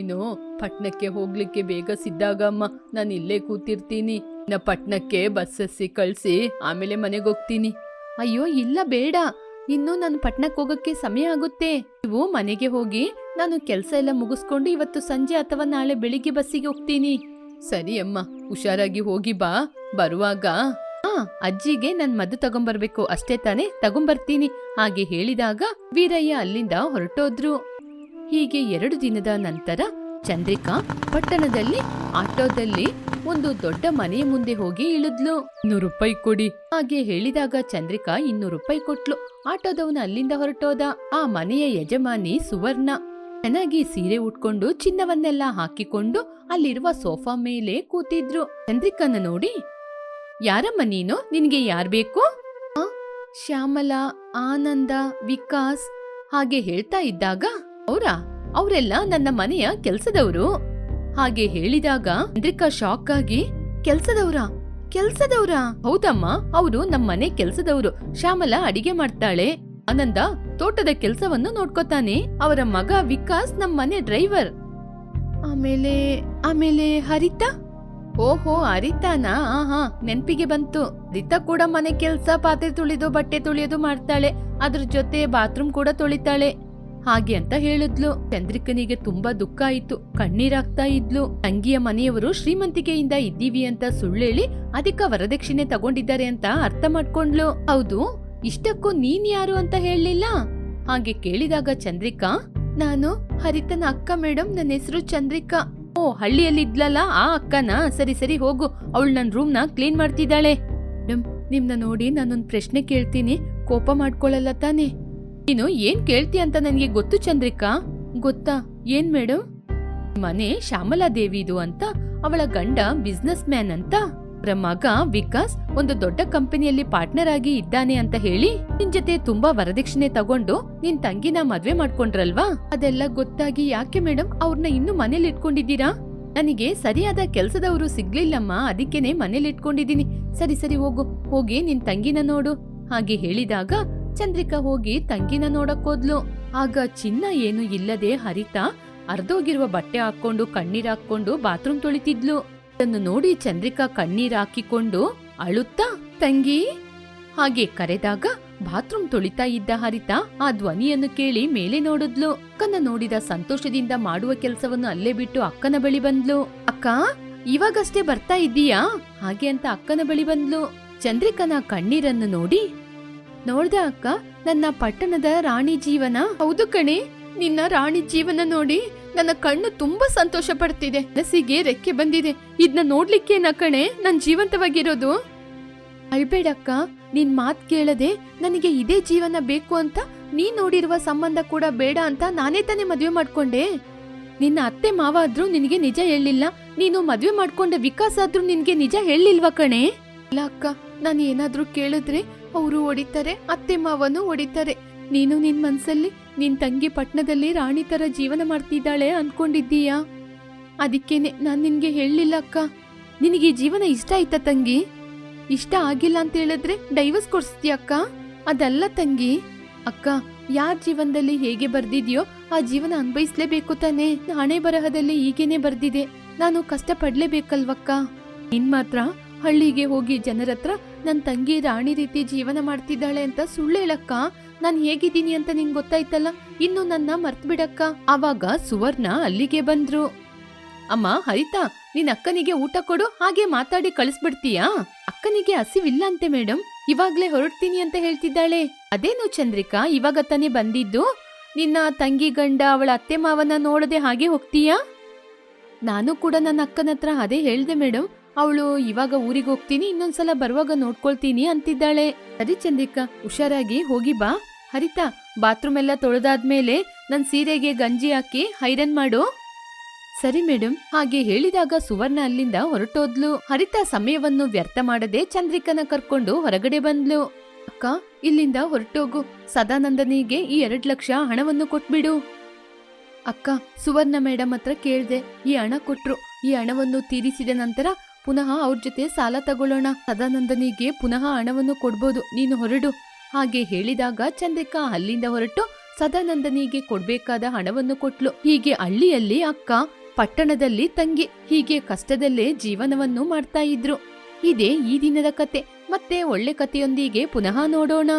ನೀನು ಪಟ್ಣಕ್ಕೆ ಹೋಗ್ಲಿಕ್ಕೆ ಬೇಗ ಸಿದ್ಧಾಗಮ್ಮ ನಾನು ಇಲ್ಲೇ ಕೂತಿರ್ತೀನಿ. ನಾ ಪಟ್ಣಕ್ಕೆ ಬಸ್ಸಸ್ಸಿ ಕಳಿಸಿ ಆಮೇಲೆ ಮನೆಗೆ ಹೋಗ್ತೀನಿ. ಅಯ್ಯೋ, ಇಲ್ಲ, ಬೇಡ. ಇನ್ನು ನಾನು ಪಟ್ಣಕ್ ಹೋಗಕ್ಕೆ ಸಮಯ ಆಗುತ್ತೆ. ನೀವು ಮನೆಗೆ ಹೋಗಿ ನಾನು ಕೆಲಸ ಎಲ್ಲ ಮುಗಿಸ್ಕೊಂಡು ಇವತ್ತು ಸಂಜೆ ಅಥವಾ ನಾಳೆ ಬೆಳಿಗ್ಗೆ ಬಸ್ಸಿಗೆ ಹೋಗ್ತೀನಿ. ಸರಿ ಅಮ್ಮ, ಹುಷಾರಾಗಿ ಹೋಗಿ ಬಾ. ಬರುವಾಗ ಹಾ ಅಜ್ಜಿಗೆ ನನ್ ಮದ್ದು ತಗೊಂಬರ್ಬೇಕು. ಅಷ್ಟೇ ತಾನೇ ತಗೊಂಬರ್ತೀನಿ. ಹಾಗೆ ಹೇಳಿದಾಗ ವೀರಯ್ಯ ಅಲ್ಲಿಂದ ಹೊರಟೋದ್ರು. ಹೀಗೆ ಎರಡು ದಿನದ ನಂತರ ಚಂದ್ರಿಕಾ ಪಟ್ಟಣದಲ್ಲಿ ಆಟೋದಲ್ಲಿ ಒಂದು ದೊಡ್ಡ ಮನೆಯ ಮುಂದೆ ಹೋಗಿ ಇಳಿದ್ಲು. ಇನ್ನೂರು ರೂಪಾಯಿ ಕೊಡಿ. ಹಾಗೆ ಹೇಳಿದಾಗ ಚಂದ್ರಿಕಾ ಇನ್ನೂರು ರೂಪಾಯಿ ಕೊಟ್ಲು. ಆಟೋದವನು ಅಲ್ಲಿಂದ ಹೊರಟೋದ. ಆ ಮನೆಯ ಯಜಮಾನಿ ಸುವರ್ಣ. ಚೆನ್ನಾಗಿ ಸೀರೆ ಉಟ್ಕೊಂಡು ಚಿನ್ನವನ್ನೆಲ್ಲ ಹಾಕಿಕೊಂಡು ಅಲ್ಲಿರುವ ಸೋಫಾ ಮೇಲೆ ಕೂತಿದ್ರು. ಚಂದ್ರಿಕನ ನೋಡಿ ಯಾರಮ್ಮ ನೀನು? ನಿನಗೆ ಯಾರ್ ಬೇಕು? ಶ್ಯಾಮಲಾ ಆನಂದ ವಿಕಾಸ್ ಹಾಗೆ ಹೇಳ್ತಾ ಇದ್ದಾಗ ಅವ್ರ? ಅವರೆಲ್ಲ ನನ್ನ ಮನೆಯ ಕೆಲ್ಸದವರು. ಹಾಗೆ ಹೇಳಿದಾಗ ಚಂದ್ರಿಕಾ ಶಾಕ್ ಆಗಿ, ಕೆಲ್ಸದವ್ರ? ಕೆಲ್ಸದವ್ರ? ಹೌದಮ್ಮ, ಅವರು ನಮ್ಮ ಮನೆ ಕೆಲ್ಸದವ್ರು. ಶ್ಯಾಮಲ ಅಡಿಗೆ ಮಾಡ್ತಾಳೆ. ಆನಂದ ತೋಟದ ಕೆಲ್ಸವನ್ನು ನೋಡ್ಕೋತಾನೆ. ಅವರ ಮಗ ವಿಕಾಸ್ ನಮ್ಮ ಮನೆ ಡ್ರೈವರ್. ಆಮೇಲೆ ಆಮೇಲೆ ಹರಿತಾ? ಓಹೋ, ಹರಿತಾನಾ? ಹಾ ನೆನ್ಪಿಗೆ ಬಂತು. ರಿತಾ ಕೂಡ ಮನೆ ಕೆಲ್ಸ, ಪಾತ್ರೆ ತುಳಿದು, ಬಟ್ಟೆ ತುಳಿಯೋದು ಮಾಡ್ತಾಳೆ. ಅದ್ರ ಜೊತೆ ಬಾತ್ರೂಮ್ ಕೂಡ ತೊಳಿತಾಳೆ. ಹಾಗೆ ಅಂತ ಹೇಳಿದ್ಲು. ಚಂದ್ರಿಕನಿಗೆ ತುಂಬಾ ದುಃಖ ಆಯ್ತು. ಕಣ್ಣೀರಾಗ್ತಾ ಇದ್ಲು. ತಂಗಿಯ ಮನೆಯವರು ಶ್ರೀಮಂತಿಕೆಯಿಂದ ಇದ್ದೀವಿ ಅಂತ ಸುಳ್ಳೇಳಿ ಅಧಿಕ ವರದಕ್ಷಿಣೆ ತಗೊಂಡಿದ್ದಾರೆ ಅಂತ ಅರ್ಥ ಮಾಡ್ಕೊಂಡ್ಲು. ಹೌದು, ಇಷ್ಟಕ್ಕೂ ನೀನ್ ಯಾರು ಅಂತ ಹೇಳಲಿಲ್ಲ? ಹಾಗೆ ಕೇಳಿದಾಗ ಚಂದ್ರಿಕಾ, ನಾನು ಹರಿತನ ಅಕ್ಕ ಮೇಡಮ್ ನನ್ನ ಹೆಸರು ಚಂದ್ರಿಕಾ. ಓ, ಹಳ್ಳಿಯಲ್ಲಿ ಇದ್ಲಲ್ಲ, ಆ ಅಕ್ಕನ? ಸರಿ ಸರಿ, ಹೋಗು. ಅವಳು ನನ್ನ ರೂಮ್ನ ಕ್ಲೀನ್ ಮಾಡ್ತಿದ್ದಾಳೆ. ಮೇಡಮ್ ನಿಮ್ನ ನೋಡಿ ನಾನೊಂದು ಪ್ರಶ್ನೆ ಕೇಳ್ತೀನಿ. ಕೋಪ ಮಾಡ್ಕೊಳ್ಳಲ್ಲ ತಾನೇ? ನೀನು ಏನ್ ಕೇಳ್ತಿ ಅಂತ ನನಗೆ ಗೊತ್ತು, ಚಂದ್ರಿಕಾ? ಗೊತ್ತಾ? ಏನ್ ಮೇಡಮ್ ಮನೆ ಶ್ಯಾಮಲಾ ದೇವಿದು ಅಂತ, ಅವಳ ಗಂಡ ಬಿಸ್ನೆಸ್ ಮ್ಯಾನ್ ಅಂತ. ಅವರ ಮಗ ವಿಕಾಸ್ ಒಂದು ದೊಡ್ಡ ಕಂಪನಿಯಲ್ಲಿ ಪಾರ್ಟ್ನರ್ ಆಗಿ ಇದ್ದಾನೆ ಅಂತ ಹೇಳಿ, ನಿನ್ ಜೊತೆ ತುಂಬಾ ವರದಕ್ಷಿಣೆ ತಗೊಂಡು ನಿನ್ ತಂಗಿನ ಮದ್ವೆ ಮಾಡ್ಕೊಂಡ್ರಲ್ವಾ? ಅದೆಲ್ಲ ಗೊತ್ತಾಗಿ ಯಾಕೆ ಮೇಡಮ್ ಅವ್ರನ್ನ ಇನ್ನು ಮನೇಲಿ ಇಟ್ಕೊಂಡಿದ್ದೀರಾ? ನನಗೆ ಸರಿಯಾದ ಕೆಲ್ಸದವರು ಸಿಗ್ಲಿಲ್ಲಮ್ಮ, ಅದಕ್ಕೇನೆ ಮನೇಲಿ ಇಟ್ಕೊಂಡಿದ್ದೀನಿ. ಸರಿ ಸರಿ, ಹೋಗು. ಹೋಗಿ ನಿನ್ ತಂಗಿನ ನೋಡು. ಹಾಗೆ ಹೇಳಿದಾಗ ಚಂದ್ರಿಕಾ ಹೋಗಿ ತಂಗಿನ ನೋಡಕ್ಕೋದ್ಲು ಆಗ ಚಿನ್ನ ಏನು ಇಲ್ಲದೆ ಹರಿತಾ ಅರ್ಧೋಗಿರುವ ಬಟ್ಟೆ ಹಾಕೊಂಡು ಕಣ್ಣೀರ್ ಹಾಕೊಂಡು ಬಾತ್ರೂಮ್ ತೊಳಿತಿದ್ಲು. ಅದನ್ನು ನೋಡಿ ಚಂದ್ರಿಕಾ ಕಣ್ಣೀರ್ ಹಾಕಿಕೊಂಡು ಅಳುತ್ತಾ, ತಂಗಿ! ಹಾಗೆ ಕರೆದಾಗ ಬಾತ್ರೂಮ್ ತೊಳಿತಾ ಇದ್ದ ಹರಿತ ಆ ಧ್ವನಿಯನ್ನು ಕೇಳಿ ಮೇಲೆ ನೋಡಿದ್ಲು. ಅಕ್ಕನ ನೋಡಿದ ಸಂತೋಷದಿಂದ ಮಾಡುವ ಕೆಲಸವನ್ನು ಅಲ್ಲೇ ಬಿಟ್ಟು ಅಕ್ಕನ ಬಳಿ ಬಂದ್ಲು. ಅಕ್ಕ, ಇವಾಗಷ್ಟೇ ಬರ್ತಾ ಇದ್ದೀಯಾ? ಹಾಗೆ ಅಂತ ಅಕ್ಕನ ಬಳಿ ಬಂದ್ಲು. ಚಂದ್ರಿಕನ ಕಣ್ಣೀರನ್ನು ನೋಡಿ ನೋಡ್ದ ಅಕ್ಕ, ನನ್ನ ಪಟ್ಟಣದ ರಾಣಿ ಜೀವನ? ಹೌದು ಕಣೆ, ನಿನ್ನ ರಾಣಿ ಜೀವನ ನೋಡಿ ನನ್ನ ಕಣ್ಣು ತುಂಬಾ ಸಂತೋಷ ಪಡ್ತಿದೆ. ಮನಸ್ಸಿಗೆ ರೆಕ್ಕೆ ಬಂದಿದೆ. ಇದನ್ನ ನೋಡ್ಲಿಕ್ಕೇನ ಕಣೆ, ನನ್ ಜೀವಂತವಾಗಿರೋದು? ಅಳ್ಬೇಡಕ್ಕ, ನಿನ್ ಮಾತ್ ಕೇಳದೆ ನನಗೆ ಇದೇ ಜೀವನ ಬೇಕು ಅಂತ ನೀ ನೋಡಿರುವ ಸಂಬಂಧ ಕೂಡ ಬೇಡ ಅಂತ ನಾನೇ ತಾನೇ ಮದ್ವೆ ಮಾಡ್ಕೊಂಡೆ. ನಿನ್ನ ಅತ್ತೆ ಮಾವ ಆದ್ರೂ ನಿನಗೆ ನಿಜ ಹೇಳಿಲ್ಲ ನೀನು ಮದ್ವೆ ಮಾಡ್ಕೊಂಡ ವಿಕಾಸ್ ಆದ್ರೂ ನಿನ್ಗೆ ನಿಜ ಹೇಳಿಲ್ವಾ ಕಣೆ? ಇಲ್ಲ ಅಕ್ಕ, ನಾನು ಏನಾದ್ರೂ ಕೇಳಿದ್ರೆ ಅವರು ಹೊಡಿತಾರೆ, ಅತ್ತೆ ಮಾವನು ಹೊಡಿತಾರೆ. ನೀನು ನಿನ್ ಮನ್ಸಲ್ಲಿ, ನಿನ್ ತಂಗಿ ಪಟ್ಣದಲ್ಲಿ ರಾಣಿ ತರ ಜೀವನ ಮಾಡ್ತಿದ್ದಾಳೆ ಅನ್ಕೊಂಡಿದ್ದೀಯಾ? ಅದಕ್ಕೇನೆ ನಾನ್ ನಿನ್ಗೆ ಹೇಳಲಿಲ್ಲ ಅಕ್ಕ. ನಿನಗೆ ಜೀವನ ಇಷ್ಟ ಆಯ್ತಾ ತಂಗಿ? ಇಷ್ಟ ಆಗಿಲ್ಲ ಅಂತ ಹೇಳಿದ್ರೆ ಡೈವರ್ಸ್ ಕೊಡ್ಸ್ತೀಯ ಅಕ್ಕ? ಅದಲ್ಲ ತಂಗಿ. ಅಕ್ಕ, ಯಾರ್ ಜೀವನದಲ್ಲಿ ಹೇಗೆ ಬರ್ದಿದ್ಯೋ ಆ ಜೀವನ ಅನ್ಭವಿಸ್ಲೇಬೇಕು ತಾನೇ. ಹಣೆ ಬರಹದಲ್ಲಿ ಈಗೇನೆ ಬರ್ದಿದೆ. ನಾನು ಕಷ್ಟ ಪಡ್ಲೇಬೇಕಲ್ವಕ್ಕ ನಿನ್ ಮಾತ್ರ ಹಳ್ಳಿಗೆ ಹೋಗಿ ಜನರ ಹತ್ರ ನನ್ ತಂಗಿ ರಾಣಿ ರೀತಿ ಜೀವನ ಮಾಡ್ತಿದ್ದಾಳೆ ಅಂತ ಸುಳ್ಳು ಹೇಳಕ್ಕ? ನಾನ್ ಹೇಗಿದ್ದೀನಿ ಅಂತ ನಿಂಗ್ ಗೊತ್ತಾಯ್ತಲ್ಲ? ಇನ್ನು ನನ್ನ ಮರ್ತ್ ಬಿಡಕ್ಕ? ಆವಾಗ ಸುವರ್ಣ ಅಲ್ಲಿಗೆ ಬಂದ್ರು. ಅಮ್ಮ, ಹರಿತಾ, ನಿನ್ ಅಕ್ಕನಿಗೆ ಊಟ ಕೊಡು, ಹಾಗೆ ಮಾತಾಡಿ ಕಳಿಸ್ಬಿಡ್ತೀಯಾ? ಅಕ್ಕನಿಗೆ ಹಸಿವಿಲ್ಲ ಅಂತೆ ಮೇಡಮ್ ಇವಾಗ್ಲೇ ಹೊರಡ್ತೀನಿ ಅಂತ ಹೇಳ್ತಿದ್ದಾಳೆ. ಅದೇನು ಚಂದ್ರಿಕಾ, ಇವಾಗ ತಾನೇ ಬಂದಿದ್ದು? ನಿನ್ನ ತಂಗಿ ಗಂಡ ಅವಳ ಅತ್ತೆ ಮಾವನ ನೋಡದೆ ಹಾಗೆ ಹೋಗ್ತೀಯಾ? ನಾನು ಕೂಡ ನನ್ನ ಅಕ್ಕನ ಹತ್ರ ಅದೇ ಹೇಳ್ದೆ ಮೇಡಮ್ ಅವಳು, ಇವಾಗ ಊರಿಗೆ ಹೋಗ್ತೀನಿ, ಇನ್ನೊಂದ್ಸಲ ಬರುವಾಗ ನೋಡ್ಕೊಳ್ತೀನಿ ಅಂತಿದ್ದಾಳೆ. ಸರಿ ಚಂದ್ರಿಕಾ, ಹುಷಾರಾಗಿ ಹೋಗಿ ಬಾ. ಹರಿತಾ ಬಾತ್ರೂಮ್ ಎಲ್ಲ ತೊಳೆದಾದ್ಮೇಲೆ ನನ್ ಸೀರೆಗೆ ಗಂಜಿ ಹಾಕಿ ಐರನ್ ಮಾಡು. ಸರಿ ಮೇಡಮ್ ಹಾಗೆ ಹೇಳಿದಾಗ ಸುವರ್ಣ ಅಲ್ಲಿಂದ ಹೊರಟೋದ್ಲು. ಹರಿತಾ ಸಮಯವನ್ನು ವ್ಯರ್ಥ ಮಾಡದೆ ಚಂದ್ರಿಕನ ಕರ್ಕೊಂಡು ಹೊರಗಡೆ ಬಂದ್ಲು. ಅಕ್ಕ, ಇಲ್ಲಿಂದ ಹೊರಟೋಗು. ಸದಾನಂದನಿಗೆ ಈ ಎರಡ್ ಲಕ್ಷ ಹಣವನ್ನು ಕೊಟ್ಬಿಡು. ಅಕ್ಕ, ಸುವರ್ಣ ಮೇಡಮ್ ಹತ್ರ ಕೇಳ್ದೆ, ಈ ಹಣ ಕೊಟ್ರು. ಈ ಹಣವನ್ನು ತೀರಿಸಿದ ನಂತರ ಪುನಃ ಅವ್ರ ಜೊತೆ ಸಾಲ ತಗೊಳ್ಳೋಣ. ಸದಾನಂದನಿಗೆ ಪುನಃ ಹಣವನ್ನು ಕೊಡ್ಬೋದು. ನೀನು ಹೊರಡು. ಹಾಗೆ ಹೇಳಿದಾಗ ಚಂದ್ರಿಕಾ ಅಲ್ಲಿಂದ ಹೊರಟು ಸದಾನಂದನಿಗೆ ಕೊಡ್ಬೇಕಾದ ಹಣವನ್ನು ಕೊಟ್ಲು. ಹೀಗೆ ಹಳ್ಳಿಯಲ್ಲಿ ಅಕ್ಕ, ಪಟ್ಟಣದಲ್ಲಿ ತಂಗಿ, ಹೀಗೆ ಕಷ್ಟದಲ್ಲೇ ಜೀವನವನ್ನು ಮಾಡ್ತಾ ಇದ್ರು. ಇದೇ ಈ ದಿನದ ಕತೆ. ಮತ್ತೆ ಒಳ್ಳೆ ಕಥೆಯೊಂದಿಗೆ ಪುನಃ ನೋಡೋಣ.